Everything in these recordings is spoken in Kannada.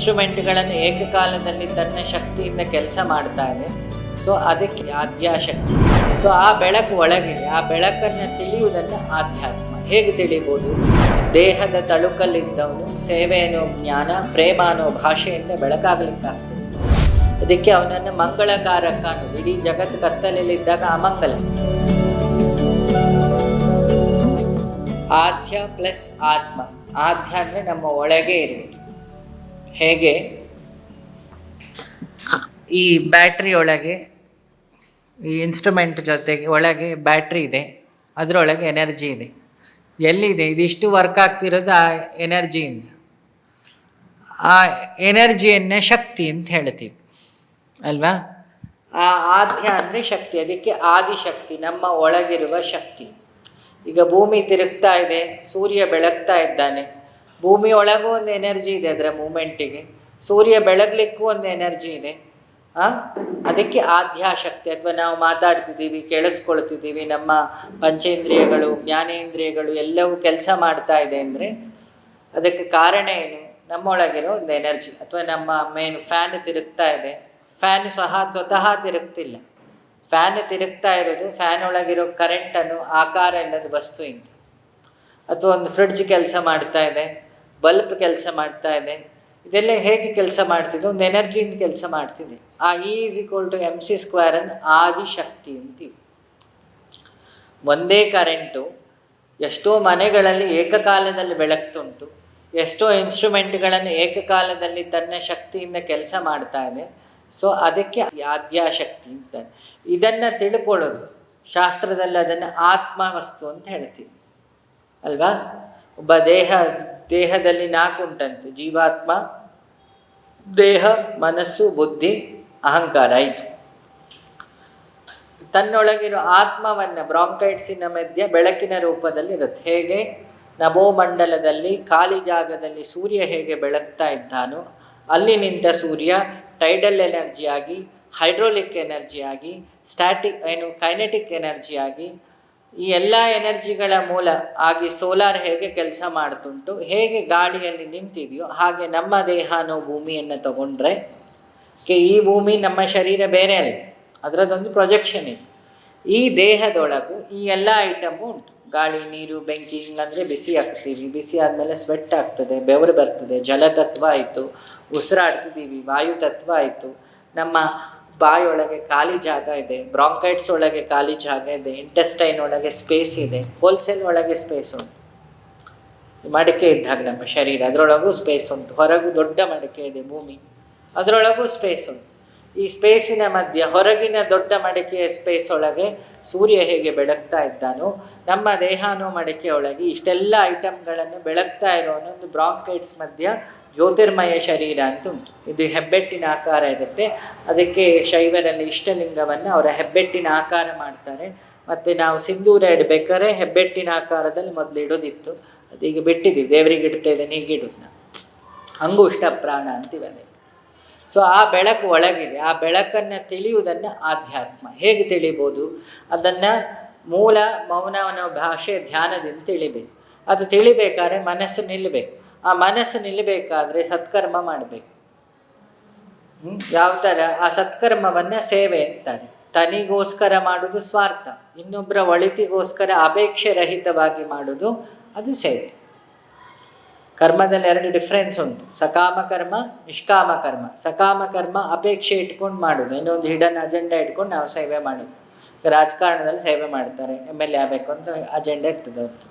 ಇನ್ಸ್ಟ್ರೂಮೆಂಟ್ಗಳನ್ನು ಏಕಕಾಲದಲ್ಲಿ ತನ್ನ ಶಕ್ತಿಯಿಂದ ಕೆಲಸ ಮಾಡ್ತಾ ಇದೆ ಸೊ, ಅದಕ್ಕೆ ಆದ್ಯಾಶಕ್ತಿ ಸೊ, ಆ ಬೆಳಕು ಒಳಗಿದೆ. ಆ ಬೆಳಕನ್ನು ತಿಳಿಯುವುದನ್ನು ಆಧ್ಯಾತ್ಮ. ಹೇಗೆ ತಿಳಿಬೋದು? ದೇಹದ ತಳುಕಲ್ಲಿದ್ದವನು ಸೇವೆ ಅನ್ನೋ ಜ್ಞಾನ ಪ್ರೇಮ ಅನ್ನೋ ಭಾಷೆಯಿಂದ ಬೆಳಕಾಗಲಿಕ್ಕಾಗ್ತದೆ. ಅದಕ್ಕೆ ಅವನನ್ನು ಮಂಗಳಕಾರಕ ಅನ್ನೋದು ಇಡೀ ಜಗತ್ತು ಕತ್ತಲಲ್ಲಿದ್ದಾಗ ಅಮಂಗಲ. ಆಧ್ಯ ಪ್ಲಸ್ ಆತ್ಮ. ಆಧ್ಯ ಅಂದರೆ ನಮ್ಮ ಒಳಗೆ ಇರುವುದು. ಹೇಗೆ? ಈ ಬ್ಯಾಟ್ರಿ ಒಳಗೆ, ಈ ಇನ್ಸ್ಟ್ರೂಮೆಂಟ್ ಜೊತೆಗೆ ಒಳಗೆ ಬ್ಯಾಟ್ರಿ ಇದೆ, ಅದರೊಳಗೆ ಎನರ್ಜಿ ಇದೆ. ಎಲ್ಲಿದೆ? ಇದಿಷ್ಟು ವರ್ಕ್ ಆಗ್ತಿರೋದು ಆ ಎನರ್ಜಿಯಿಂದ ಆ ಎನರ್ಜಿಯನ್ನೇ ಶಕ್ತಿ ಅಂತ ಹೇಳ್ತೀವಿ. ಅಲ್ವಾ? ಆ ಆಧ್ಯ ಅಂದರೆ ಶಕ್ತಿ, ಅದಕ್ಕೆ ಆದಿಶಕ್ತಿ, ನಮ್ಮ ಒಳಗಿರುವ ಶಕ್ತಿ. ಈಗ ಭೂಮಿ ತಿರುಗ್ತಾ ಇದೆ, ಸೂರ್ಯ ಬೆಳಗ್ತಾ ಇದ್ದಾನೆ. ಭೂಮಿ ಒಳಗೂ ಒಂದು ಎನರ್ಜಿ ಇದೆ ಅದರ ಮೂಮೆಂಟಿಗೆ. ಸೂರ್ಯ ಬೆಳಗ್ಲಿಕ್ಕೂ ಒಂದು ಎನರ್ಜಿ ಇದೆ. ಆ? ಅದಕ್ಕೆ ಆಧ್ಯಾಶಕ್ತಿ ಅಥವಾ ನಾವು ಮಾತಾಡ್ತಿದ್ದೀವಿ, ಕೇಳಿಸ್ಕೊಳ್ತಿದ್ದೀವಿ, ನಮ್ಮ ಪಂಚೇಂದ್ರಿಯಗಳು, ಜ್ಞಾನೇಂದ್ರಿಯಗಳು ಎಲ್ಲವೂ ಕೆಲಸ ಮಾಡ್ತಾ ಇದೆ ಅಂದರೆ ಅದಕ್ಕೆ ಕಾರಣ ಏನು? ನಮ್ಮೊಳಗಿರೋ ಒಂದು ಎನರ್ಜಿ ಅಥವಾ ನಮ್ಮ ಮೇನ್ ಫ್ಯಾನ್ ತಿರುಗ್ತಾ ಇದೆ. ಫ್ಯಾನ್ ಸಹ ಸ್ವತಃ ತಿರುಗ್ತಿಲ್ಲ. ಫ್ಯಾನ್ ತಿರುಗ್ತಾ ಇರೋದು ಫ್ಯಾನ್ ಒಳಗಿರೋ ಕರೆಂಟನ್ನು ಆಕಾರ ಇಲ್ಲದ ವಸ್ತುವಿಂದ ಅಥವಾ ಒಂದು ಫ್ರಿಡ್ಜ್ ಕೆಲಸ ಮಾಡ್ತಾ ಇದೆ. ಬಲ್ಬ್ ಕೆಲಸ ಮಾಡ್ತಾ ಇದೆ. ಇದೆಲ್ಲ ಹೇಗೆ ಕೆಲಸ ಮಾಡ್ತಿದೆ ಒಂದು ಎನರ್ಜಿಯಿಂದ ಕೆಲಸ ಮಾಡ್ತಿದೆ ಆ is equal to M C ಸ್ಕ್ವೇರನ್ನು Adishakti ಅಂತೀವಿ ಒಂದೇ ಕರೆಂಟು ಎಷ್ಟೋ ಮನೆಗಳಲ್ಲಿ ಏಕಕಾಲದಲ್ಲಿ ಬೆಳಗ್ತುಂಟು ಎಷ್ಟೋ ಇನ್ಸ್ಟ್ರೂಮೆಂಟ್ಗಳನ್ನು ಏಕಕಾಲದಲ್ಲಿ ತನ್ನ ಶಕ್ತಿಯಿಂದ ಕೆಲಸ ಮಾಡ್ತಾ ಇದೆ. ಸೊ ಅದಕ್ಕೆ ಆದ್ಯಾಶಕ್ತಿ ಅಂತ. ಇದನ್ನು ತಿಳ್ಕೊಳ್ಳೋದು. ಶಾಸ್ತ್ರದಲ್ಲಿ ಅದನ್ನು ಆತ್ಮ ವಸ್ತು ಅಂತ ಹೇಳ್ತೀವಿ. ಅಲ್ವಾ? ಒಬ್ಬ ದೇಹ, ದೇಹದಲ್ಲಿ ನಾಲ್ಕು ಉಂಟಂತೆ, ಜೀವಾತ್ಮ, ದೇಹ, ಮನಸ್ಸು, ಬುದ್ಧಿ, ಅಹಂಕಾರ ಆಯಿತು ತನ್ನೊಳಗಿರೋ ಆತ್ಮವನ್ನು ಬ್ರಾಂಕೈಟ್ಸಿನ ಮಧ್ಯ ಬೆಳಕಿನ ರೂಪದಲ್ಲಿ ಇರುತ್ತೆ. ಹೇಗೆ? ನಭೋಮಂಡಲದಲ್ಲಿ, ಖಾಲಿ ಜಾಗದಲ್ಲಿ ಸೂರ್ಯ ಹೇಗೆ ಬೆಳಗ್ತಾ ಇದ್ದಾನೋ, ಅಲ್ಲಿ ನಿಂತ ಸೂರ್ಯ ಟೈಡಲ್ ಎನರ್ಜಿಯಾಗಿ ಹೈಡ್ರೋಲಿಕ್ ಎನರ್ಜಿಯಾಗಿ ಸ್ಟ್ಯಾಟಿಕ್ ಏನು ಕೈನೆಟಿಕ್ ಎನರ್ಜಿಯಾಗಿ ಈ ಎಲ್ಲ ಎನರ್ಜಿಗಳ ಮೂಲ ಆಗಿ ಸೋಲಾರ್ ಹೇಗೆ ಕೆಲಸ ಮಾಡ್ತುಂಟು, ಹೇಗೆ ಗಾಳಿಯಲ್ಲಿ ನಿಂತಿದೆಯೋ ಹಾಗೆ ನಮ್ಮ ದೇಹ ಅನ್ನೋ ಭೂಮಿಯನ್ನು ತಗೊಂಡ್ರೆ ಈ ಭೂಮಿ ನಮ್ಮ ಶರೀರ ಬೇರೆ ಅಲ್ಲ ಅದರದೊಂದು ಪ್ರೊಜೆಕ್ಷನ್ ಇದೆ. ಈ ದೇಹದೊಳಗು ಈ ಎಲ್ಲ ಐಟಮು ಉಂಟು. ಗಾಳಿ, ನೀರು, ಬೆಂಕಿ, ಹಿಂಗಂದರೆ ಬಿಸಿ ಆಗ್ತೀವಿ, ಬಿಸಿ ಆದಮೇಲೆ ಸ್ವೆಟ್ ಆಗ್ತದೆ, ಬೆವರು ಬರ್ತದೆ, ಜಲತತ್ವ ಆಯಿತು ಉಸಿರಾಡ್ತಿದ್ದೀವಿ ವಾಯು ತತ್ವ ಆಯಿತು, ನಮ್ಮ ಬಾಯೊಳಗೆ ಖಾಲಿ ಜಾಗ ಇದೆ ಬ್ರಾಂಕೈಟ್ಸ್ ಒಳಗೆ ಖಾಲಿ ಜಾಗ ಇದೆ ಇಂಟೆಸ್ಟೈನ್ ಒಳಗೆ ಸ್ಪೇಸ್ ಇದೆ ಹೋಲ್ಸೇಲ್ ಒಳಗೆ ಸ್ಪೇಸ್ ಉಂಟು. ಮಡಿಕೆ ಇದ್ದಾಗ ನಮ್ಮ ಶರೀರ, ಅದರೊಳಗೂ ಸ್ಪೇಸ್ ಉಂಟು. ಹೊರಗೂ ದೊಡ್ಡ ಮಡಿಕೆ ಇದೆ ಭೂಮಿ, ಅದರೊಳಗೂ ಸ್ಪೇಸ್ ಉಂಟು. ಈ ಸ್ಪೇಸಿನ ಮಧ್ಯೆ, ಹೊರಗಿನ ದೊಡ್ಡ ಮಡಿಕೆಯ ಸ್ಪೇಸ್ ಒಳಗೆ ಸೂರ್ಯ ಹೇಗೆ ಬೆಳಗ್ತಾ ಇದ್ದಾನೋ, ನಮ್ಮ ದೇಹಾನು ಮಡಿಕೆ ಒಳಗೆ ಇಷ್ಟೆಲ್ಲ ಐಟಮ್ಗಳನ್ನು ಬೆಳಗ್ತಾ ಇರೋ ಒಂದು ಬ್ರಾಂಕೈಟ್ಸ್ ಮಧ್ಯ ಜ್ಯೋತಿರ್ಮಯ ಶರೀರ ಅಂತ ಉಂಟು. ಇದು ಹೆಬ್ಬೆಟ್ಟಿನ ಆಕಾರ ಇರುತ್ತೆ. ಅದಕ್ಕೆ ಶೈವರಲ್ಲಿ ಇಷ್ಟಲಿಂಗವನ್ನು ಅವರ ಹೆಬ್ಬೆಟ್ಟಿನ ಆಕಾರ ಮಾಡ್ತಾರೆ. ಮತ್ತು ನಾವು ಸಿಂಧೂರ ಇಡಬೇಕಾದ್ರೆ ಹೆಬ್ಬೆಟ್ಟಿನ ಆಕಾರದಲ್ಲಿ ಮೊದಲು ಇಡೋದಿತ್ತು. ಅದೀಗ ಬಿಟ್ಟಿದ್ದೀವಿ ದೇವರಿಗೆ ಇಡ್ತಾ ಇದ್ದೇನೆ ಹೀಗೆ ಇಡೋದು ಅಂಗುಷ್ಟ ಪ್ರಾಣ ಅಂತೀವಲ್ಲಿ ಸೊ ಆ ಬೆಳಕು ಒಳಗಿದೆ. ಆ ಬೆಳಕನ್ನು ತಿಳಿಯುವುದನ್ನು ಆಧ್ಯಾತ್ಮ. ಹೇಗೆ ತಿಳಿಬೋದು? ಅದನ್ನು ಮೂಲ ಮೌನವನ ಭಾಷೆ ಧ್ಯಾನದಿಂದ ತಿಳಿಬೇಕು. ಅದು ತಿಳಿಬೇಕಾದ್ರೆ ಮನಸ್ಸು ನಿಲ್ಲಬೇಕು. ಆ ಮನಸ್ಸು ನಿಲ್ಲಬೇಕಾದ್ರೆ ಸತ್ಕರ್ಮ ಮಾಡಬೇಕು. ಯಾವ ಥರ ಆ ಸತ್ಕರ್ಮವನ್ನ ಸೇವೆ ಅಂತಾರೆ ತನಿಗೋಸ್ಕರ ಮಾಡೋದು ಸ್ವಾರ್ಥ. ಇನ್ನೊಬ್ಬರ ಒಳಿತಿಗೋಸ್ಕರ ಅಪೇಕ್ಷೆ ರಹಿತವಾಗಿ ಮಾಡೋದು, ಅದು ಸೇವೆ. ಕರ್ಮದಲ್ಲಿ ಎರಡು ಡಿಫ್ರೆನ್ಸ್ ಉಂಟು. ಸಕಾಮ ಕರ್ಮ, ನಿಷ್ಕಾಮ ಕರ್ಮ. ಸಕಾಮ ಕರ್ಮ ಅಪೇಕ್ಷೆ ಇಟ್ಕೊಂಡು ಮಾಡೋದು. ಇನ್ನೊಂದು ಹಿಡನ್ ಅಜೆಂಡಾ ಇಟ್ಕೊಂಡು ನಾವು ಸೇವೆ ಮಾಡೋದು. ರಾಜಕಾರಣದಲ್ಲಿ ಸೇವೆ ಮಾಡ್ತಾರೆ. ಎಂ ಎಲ್ ಎ ಆಗಬೇಕು ಅಂತ ಅಜೆಂಡಾ ಇರ್ತದೆ ಅವ್ರದ್ದು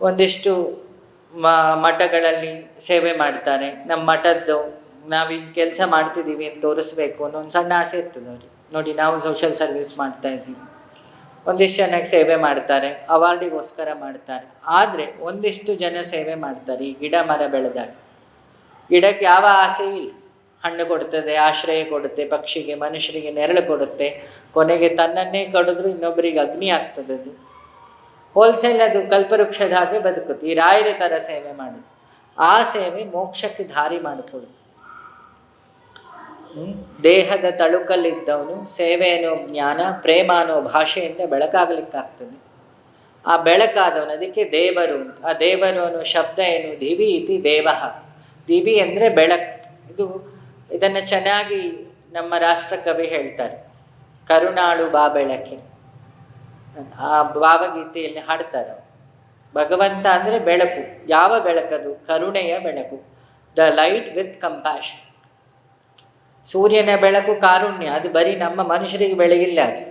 ಒಂದಿಷ್ಟು ಮಠಗಳಲ್ಲಿ ಸೇವೆ ಮಾಡ್ತಾರೆ. ನಮ್ಮ ಮಠದ್ದು ನಾವಿಲ್ಲಿ ಕೆಲಸ ಮಾಡ್ತಿದ್ದೀವಿ ಅಂತ ತೋರಿಸ್ಬೇಕು ಅನ್ನೋ ಒಂದು ಸಣ್ಣ ಆಸೆ ಇರ್ತದೆ ಅವ್ರಿಗೆ. ನೋಡಿ, ನಾವು ಸೋಷಿಯಲ್ ಸರ್ವಿಸ್ ಮಾಡ್ತಾ ಇದ್ದೀವಿ. ಒಂದಿಷ್ಟು ಜನಕ್ಕೆ ಸೇವೆ ಮಾಡ್ತಾರೆ, ಅವಾರ್ಡಿಗೋಸ್ಕರ ಮಾಡ್ತಾರೆ. ಆದರೆ ಒಂದಿಷ್ಟು ಜನ ಸೇವೆ ಮಾಡ್ತಾರೆ ಈ ಗಿಡ ಮರ ಬೆಳೆದಾಗ. ಗಿಡಕ್ಕೆ ಯಾವ ಆಸೆಯೂ ಇಲ್ಲ. ಹಣ್ಣು ಕೊಡ್ತದೆ, ಆಶ್ರಯ ಕೊಡುತ್ತೆ, ಪಕ್ಷಿಗೆ, ಮನುಷ್ಯರಿಗೆ ನೆರಳು ಕೊಡುತ್ತೆ. ಕೊನೆಗೆ ತನ್ನನ್ನೇ ಕಡಿದ್ರು ಇನ್ನೊಬ್ಬರಿಗೆ ಅಗ್ನಿ ಆಗ್ತದೆ ಅದು. ಹೋಲ್ಸೇಲ್ ಅದು ಕಲ್ಪವೃಕ್ಷದ ಹಾಗೆ ಬದುಕುತ್ತೆ. ಈ ರಾಯರ ಥರ ಸೇವೆ ಮಾಡುದು ಆ ಸೇವೆ ಮೋಕ್ಷಕ್ಕೆ ದಾರಿ ಮಾಡಿಕೊಡು? ದೇಹದ ತಳುಕಲ್ಲಿದ್ದವನು ಸೇವೆ ಅನ್ನೋ ಜ್ಞಾನ, ಪ್ರೇಮ ಅನ್ನೋ ಭಾಷೆಯಿಂದ ಬೆಳಕಾಗಲಿಕ್ಕಾಗ್ತದೆ. ಆ ಬೆಳಕಾದವನು, ಅದಕ್ಕೆ ದೇವರು. ಆ ದೇವರು ಅನ್ನೋ ಶಬ್ದ ಏನು? ದಿವಿ ಇತಿ ದೇವ. ದಿವಿ ಅಂದರೆ ಬೆಳಕು. ಇದು ಇದನ್ನು ಚೆನ್ನಾಗಿ ನಮ್ಮ ರಾಷ್ಟ್ರಕವಿ ಹೇಳ್ತಾರೆ. ಕರುಣಾಳು ಬಾ ಬೆಳಕೆ ಆ ಭಾವಗೀತೆಯಲ್ಲಿ ಹಾಡ್ತಾರೆ. ಭಗವಂತ ಅಂದರೆ ಬೆಳಕು. ಯಾವ ಬೆಳಕದು? ಕರುಣೆಯ ಬೆಳಕು. ದ ಲೈಟ್ ವಿತ್ ಕಂಪ್ಯಾಷನ್ ಸೂರ್ಯನ ಬೆಳಕು ಕಾರುಣ್ಯ. ಅದು ಬರೀ ನಮ್ಮ ಮನುಷ್ಯರಿಗೆ ಬೆಳಗಿಲ್ಲ ಅದು.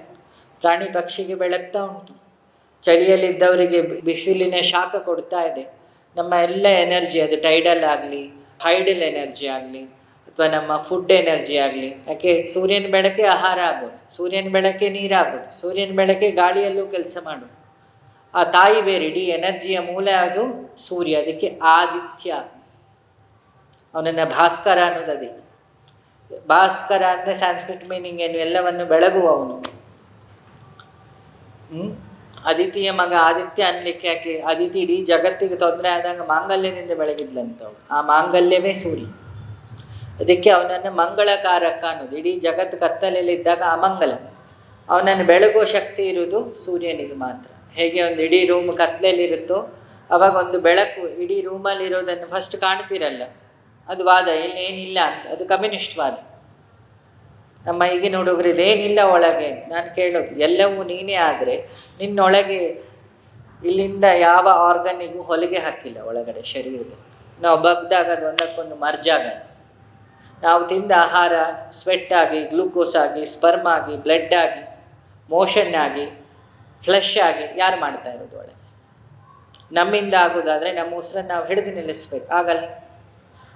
ಪ್ರಾಣಿ ಪಕ್ಷಿಗೆ ಬೆಳಗ್ತಾ ಉಂಟು. ಚಳಿಯಲ್ಲಿದ್ದವರಿಗೆ ಬಿಸಿಲಿನ ಶಾಖ ಕೊಡ್ತಾ ಇದೆ. ನಮ್ಮ ಎಲ್ಲ ಎನರ್ಜಿ ಅದು ಟೈಡಲ್ ಆಗಲಿ ಹೈಡಲ್ ಎನರ್ಜಿ ಆಗಲಿ ಅಥವಾ ನಮ್ಮ ಫುಡ್ ಎನರ್ಜಿ ಆಗಲಿ, ಯಾಕೆ ಸೂರ್ಯನ ಬೆಳಕೆ ಆಹಾರ ಆಗೋದು, ಸೂರ್ಯನ ಬೆಳಕೆ ನೀರಾಗೋದು, ಸೂರ್ಯನ ಬೆಳಕೆ ಗಾಳಿಯಲ್ಲೂ ಕೆಲಸ ಮಾಡೋದು. ಆ ತಾಯಿ ಬೇರೆ, ಇಡೀ ಎನರ್ಜಿಯ ಮೂಲ ಅದು ಸೂರ್ಯ, ಅದಕ್ಕೆ ಆದಿತ್ಯ. ಅವನನ್ನು ಭಾಸ್ಕರ ಅನ್ನೋದು ಭಾಸ್ಕರ ಅಂದರೆ ಸಾಂಸ್ಕ್ರಿಟ್ ಮೀನಿಂಗ್ ಏನು? ಎಲ್ಲವನ್ನು ಬೆಳಗುವವನು. ಹ್ಮ್? ಅದಿತಿಯ ಮಗ ಆದಿತ್ಯ ಅನ್ಲಿಕ್ಕೆ ಯಾಕೆ? ಅದಿತಿ ಇಡೀ ಜಗತ್ತಿಗೆ ತೊಂದರೆ ಆದಾಗ ಮಾಂಗಲ್ಯದಿಂದ ಬೆಳಗಿದ್ಲಂತವಳು. ಆ ಮಾಂಗಲ್ಯವೇ ಸೂರ್ಯ. ಅದಕ್ಕೆ ಅವನನ್ನು ಮಂಗಳಕಾರಕ ಅನ್ನೋದು. ಇಡೀ ಜಗತ್ತು ಕತ್ತಲಲ್ಲಿದ್ದಾಗ ಅಮಂಗಲ. ಅವನನ್ನು ಬೆಳಗೋ ಶಕ್ತಿ ಇರುವುದು ಸೂರ್ಯನಿಗೆ ಮಾತ್ರ. ಹೇಗೆ ಒಂದು ಇಡೀ ರೂಮ್ ಕತ್ತಲೆಯಲ್ಲಿರುತ್ತೋ ಅವಾಗ ಒಂದು ಬೆಳಕು ಇಡೀ ರೂಮಲ್ಲಿ ಇರೋದನ್ನು ಫಸ್ಟ್ ಕಾಣ್ತಿರಲ್ಲ. ಅದು ವಾದ ಇಲ್ಲಿ ಏನಿಲ್ಲ ಅಂತ. ಅದು ಕಮ್ಯುನಿಸ್ಟ್ ವಾದ. ನಮ್ಮ ಈಗಿನ ಹುಡುಗರು ಇದೇನಿಲ್ಲ ಒಳಗೆ ನಾನು ಕೇಳೋದು. ಎಲ್ಲವೂ ನೀನೇ ಆದರೆ ನಿನ್ನೊಳಗೆ ಇಲ್ಲಿಂದ ಯಾವ ಆರ್ಗನಿಗೂ ಹೊಲಿಗೆ ಹಾಕಿಲ್ಲ ಒಳಗಡೆ ಶರೀರದ ನಾವು ಬಗ್ದಾಗ ಅದು ಒಂದಕ್ಕೊಂದು ಮರ್ಜ್ ಆಗಲ್ಲ. ನಾವು ತಿಂದ ಆಹಾರ ಸ್ವೆಟ್ ಆಗಿ ಗ್ಲೂಕೋಸ್ ಆಗಿ ಸ್ಪರ್ಮ್ ಆಗಿ ಬ್ಲಡ್ ಆಗಿ ಮೋಷನ್ ಆಗಿ ಫ್ಲಶ್ ಆಗಿ ಯಾರು ಮಾಡ್ತಾ ಇರೋದು ಒಳಗೆ? ನಮ್ಮಿಂದ ಆಗೋದಾದರೆ ನಮ್ಮ ಉಸಿರನ್ನು ನಾವು ಹಿಡಿದು ನಿಲ್ಲಿಸ್ಬೇಕು, ಆಗಲ್ಲ.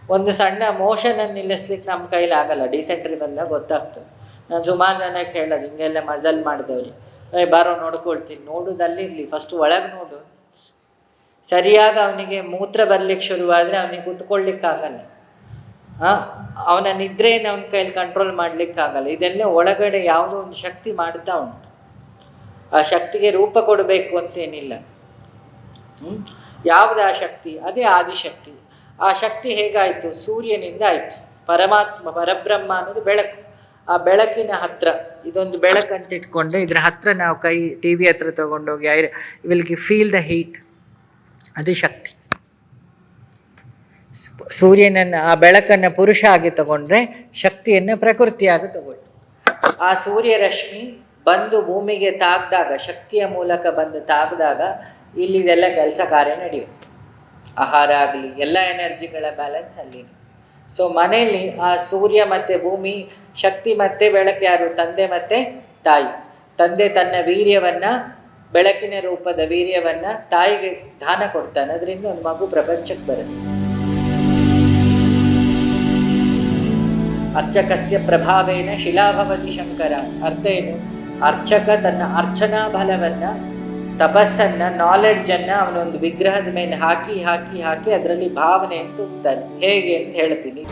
ಒಂದು ಸಣ್ಣ ಮೋಷನನ್ನು ನಿಲ್ಲಿಸ್ಲಿಕ್ಕೆ ನಮ್ಮ ಕೈಲಿ ಆಗಲ್ಲ ಡಿಸೆಂಟ್ರಿ ಬಂದಾಗ ಗೊತ್ತಾಗ್ತದೆ. ನಾನು ಸುಮಾರು ಜನಕ್ಕೆ ಹೇಳೋದು ಹಿಂಗೆಲ್ಲ ಮಜಲ್ ಮಾಡಿದವ್ರಿ, ಏ, ಬಾರೋ, ನೋಡ್ಕೊಳ್ತೀನಿ. ನೋಡೋದಲ್ಲಿ ಇರಲಿ ಫಸ್ಟ್ ಒಳಗೆ ನೋಡು. ಸರಿಯಾಗಿ ಅವನಿಗೆ ಮೂತ್ರ ಬರ್ಲಿಕ್ಕೆ ಶುರುವಾದರೆ ಅವನಿಗೆ ಕೂತ್ಕೊಳ್ಳಿಕ್ಕಾಗಲ್ಲ ಅವನ ನಿದ್ರೆಯನ್ನು ಅವನ ಕೈಯಲ್ಲಿ ಕಂಟ್ರೋಲ್ ಮಾಡಲಿಕ್ಕಾಗಲ್ಲ. ಇದೆಲ್ಲ ಒಳಗಡೆ ಯಾವುದೋ ಒಂದು ಶಕ್ತಿ ಮಾಡ್ತಾ ಉಂಟು. ಆ ಶಕ್ತಿಗೆ ರೂಪ ಕೊಡಬೇಕು ಅಂತೇನಿಲ್ಲ. ಹ್ಮ್? ಯಾವುದು ಆ ಶಕ್ತಿ? ಅದೇ ಆದಿಶಕ್ತಿ. ಆ ಶಕ್ತಿ ಹೇಗಾಯಿತು? ಸೂರ್ಯನಿಂದ ಆಯಿತು. ಪರಮಾತ್ಮ, ಪರಬ್ರಹ್ಮ ಅನ್ನೋದು ಬೆಳಕು. ಆ ಬೆಳಕಿನ ಹತ್ರ, ಇದೊಂದು ಬೆಳಕು ಅಂತ ಇಟ್ಕೊಂಡ್ರೆ ಇದರ ಹತ್ರ ನಾವು ಕೈ ಟಿ ವಿ ಹತ್ರ ತೊಗೊಂಡೋಗಿ I will feel the heat ಅದು ಶಕ್ತಿ. ಸೂರ್ಯನನ್ನು, ಆ ಬೆಳಕನ್ನು ಪುರುಷ ಆಗಿ ತಗೊಂಡ್ರೆ ಶಕ್ತಿಯನ್ನು ಪ್ರಕೃತಿಯಾಗಿ ತಗೊಳ್ತು ಆ ಸೂರ್ಯರಶ್ಮಿ ಬಂದು ಭೂಮಿಗೆ ತಾಗ್ದಾಗ, ಶಕ್ತಿಯ ಮೂಲಕ ಬಂದು ತಾಗ್ದಾಗ ಇಲ್ಲಿದೆಲ್ಲ ಕೆಲಸ ಕಾರ್ಯ ನಡೆಯುತ್ತೆ. ಆಹಾರ ಆಗಲಿ, ಎಲ್ಲ ಎನರ್ಜಿಗಳ ಬ್ಯಾಲೆನ್ಸ್ ಅಲ್ಲಿ. ಸೊ ಮನೆಯಲ್ಲಿ ಆ ಸೂರ್ಯ ಮತ್ತು ಭೂಮಿ, ಶಕ್ತಿ ಮತ್ತು ಬೆಳಕು ಯಾರು? ತಂದೆ ಮತ್ತು ತಾಯಿ. ತಂದೆ ತನ್ನ ವೀರ್ಯವನ್ನು, ಬೆಳಕಿನ ರೂಪದ ವೀರ್ಯವನ್ನು ತಾಯಿಗೆ ದಾನ ಕೊಡ್ತಾನೆ. ಅದರಿಂದ ಒಂದು ಮಗು ಪ್ರಪಂಚಕ್ಕೆ ಬರುತ್ತೆ. ಅರ್ಚಕಸ್ಯ ಪ್ರಭಾವೇನ ಶಿಲಾಭವತಿ ಶಂಕರ. ಅರ್ಥ ಏನು? ಅರ್ಚಕ ತನ್ನ ಅರ್ಚನಾ ಬಲವನ್ನ, ತಪಸ್ಸನ್ನ ನಾಲೆಡ್ಜನ್ನು ಅವನೊಂದು ವಿಗ್ರಹದ ಮೇಲೆ ಹಾಕಿ ಹಾಕಿ ಹಾಕಿ ಅದರಲ್ಲಿ ಭಾವನೆ ಅಂತ ಹೇಗೆ ಅಂತ ಹೇಳ್ತೀನಿ.